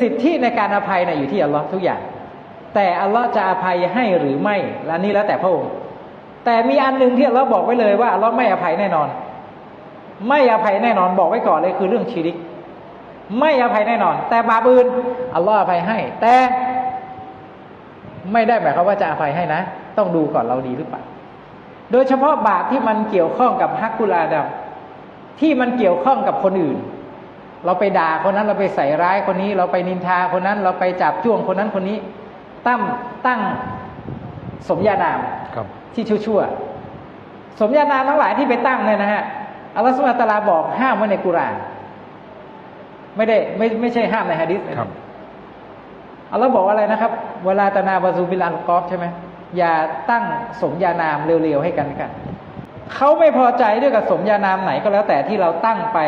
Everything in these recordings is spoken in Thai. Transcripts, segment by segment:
สิทธิในการอภัยนี่ยอยู่ที่อัลลอฮ์ทุกอย่าง แต่อัลลอฮ์จะอภัยให้หรือไม่และนี่แล้วแต่พระองค์แต่มีอันหนึ่งที่อัลลอฮ์บอกไว้เลยว่าอัลลอฮ์ไม่อภัยแน่นอน ไม่อภัยแน่นอนบอกไว้ก่อนเลยคือเรื่องชีริก ไม่อภัยแน่นอน แต่บาปอื่นอัลลอฮ์อภัยให้ แต่ไม่ได้หมายความว่าจะอภัยให้นะ ต้องดูก่อนเราดีหรือเปล่าโดยเฉพาะบาปที่มันเกี่ยวข้องกับฮักกุลาดามที่มันเกี่ยวข้องกับคนอื่น เราไปด่าคนนั้นเราไปใส่ร้ายคนนี้ เราไปนินทาคนนั้น เราไปจับจ้วงคนนั้นคนนี้ ตั้งตั้งสมญานามครับ ที่ชั่วๆสมญานามทั้งหลายที่ไปตั้งเนี่ยนะฮะอัลลอฮฺสุบฮานะฮูวะตะอาลาบอกห้ามไว้ในกุรอานไม่ได้ไม่ไม่ใช่ห้ามในฮะดิษครับอัลลอฮ์บอกว่าอะไรนะครับ เวลาตนาบาซูบิลอัลกอฟใช่ไหมอย่าตั้งสมญานามเร็วๆให้กันและกันเขาไม่พอใจด้วยกับสมญานามไหนก็แล้วแต่ที่เราตั้งไป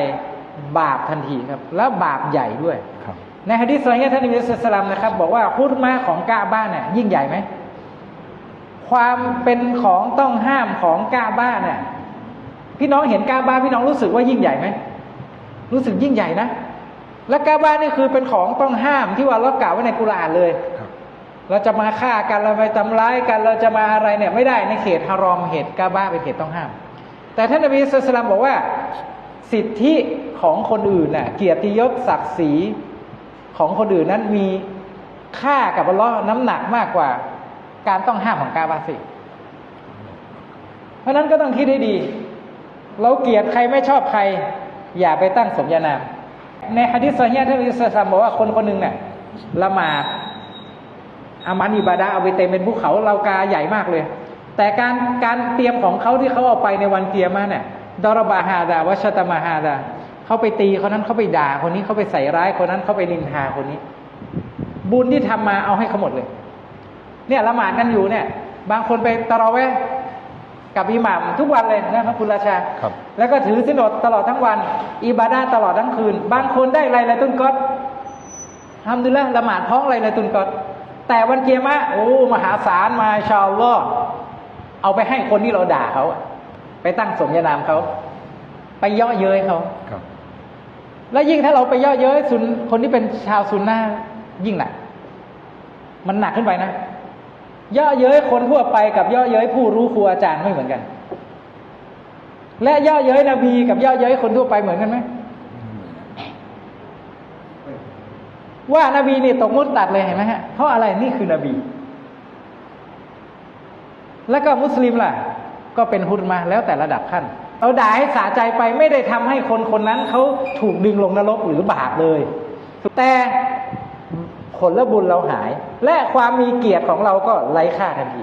บาปทันทีครับ แล้วบาปใหญ่ด้วยครับในฮะดิษอะไรเงี้ยท่านอิบนุสลามนะครับ บอกว่าฮุรมาของกาบ้านเนี่ยยิ่งใหญ่ไหมความเป็นของต้องห้ามของกาบ้านเนี่ยพี่น้องเห็นกาบ้านพี่น้องรู้สึกว่ายิ่งใหญ่ไหมรู้สึกยิ่งใหญ่นะและกาบ้านนี่คือเป็นของต้องห้ามที่ว่าเรากล่าวไว้ในกุรอานเลยครับเราจะมาฆ่ากันเราไปทำร้ายกันเราจะมาอะไรเนี่ย ไม่ได้ในเขตฮารอมเหตุกาบ้าเป็นเขตต้องห้าม แต่ท่านนบีสุลต่านบอกว่า สิทธิของคนอื่นน่ะเกียรติยศศักดิ์ศรีของคนอื่นนั้นมีค่ากับอัลลาะห์น้ำหนักมากกว่า การต้องห้ามของกาบาสิเพราะฉะนั้นก็ต้องคิดให้ดี เราเกลียดใครไม่ชอบใคร อย่าไปตั้งสมญานาม ในฮะดิษซอฮีฮ์ท่านอิสลามบอกว่าคนคนหนึ่งเนี่ยละหมาดอามันอิบาดะห์เอาไปเต็มเป็นภูเขาเรากาใหญ่มากเลย แต่การการเตรียมของเขาที่เขาเอาไปในวันเกียร์มาเนี่ย ดารบาฮาดาวัชตมาฮาดาเขาไปตีคนนั้นเขาไปด่าคนนี้เขาไปใส่ร้ายคนนั้นเขาไปนินทาคนนี้ บุญที่ทำมาเอาให้เขาหมดเลย เนี่ยละหมาดกันอยู่เนี่ย บางคนไปตะเราะเวห์กับอิหม่ามทุกวันเลยนะครับคุณราชาครับแล้วก็ถือสินอดตลอดทั้งวัน อิบาดาตลอดทั้งคืน บางคนได้ไรละตุนกอดทำดูแลละหมาดพ้องไรละตุนกอดแต่วันเกียร์มะโอ้มหาศาลมาชาอัลลอฮ์เอาไปให้คนที่เราด่าเขาอะ ไปตั้งสมญานามเขาไปเย่อเย้ยเขาครับ แล้วยิ่งถ้าเราไปเย่อเย้ยซุนคนที่เป็นชาวซุนนะห์ยิ่งหนักมันหนักขึ้นไปนะเย่อเย้ยคนทั่วไปกับเย่อเย้ยผู้รู้ครูอาจารย์ไม่เหมือนกัน และเย่อเย้ยนบีกับเย่อเย้ยคนทั่วไปเหมือนกันไหมว่านาบีนี่ตกมุดตัดเลยเห็นไหมฮะเพราะอะไรนี่คือนบี แล้วก็มุสลิมล่ะ ก็เป็นฮุรมาแล้วแต่ระดับขั้นเราด่าให้สาใจไปไม่ได้ทำให้คนคนนั้นเขาถูกดึงลงนรกหรือบาปเลย แต่ผลและบุญเราหาย และความมีเกียรติของเราก็ไร้ค่าทันที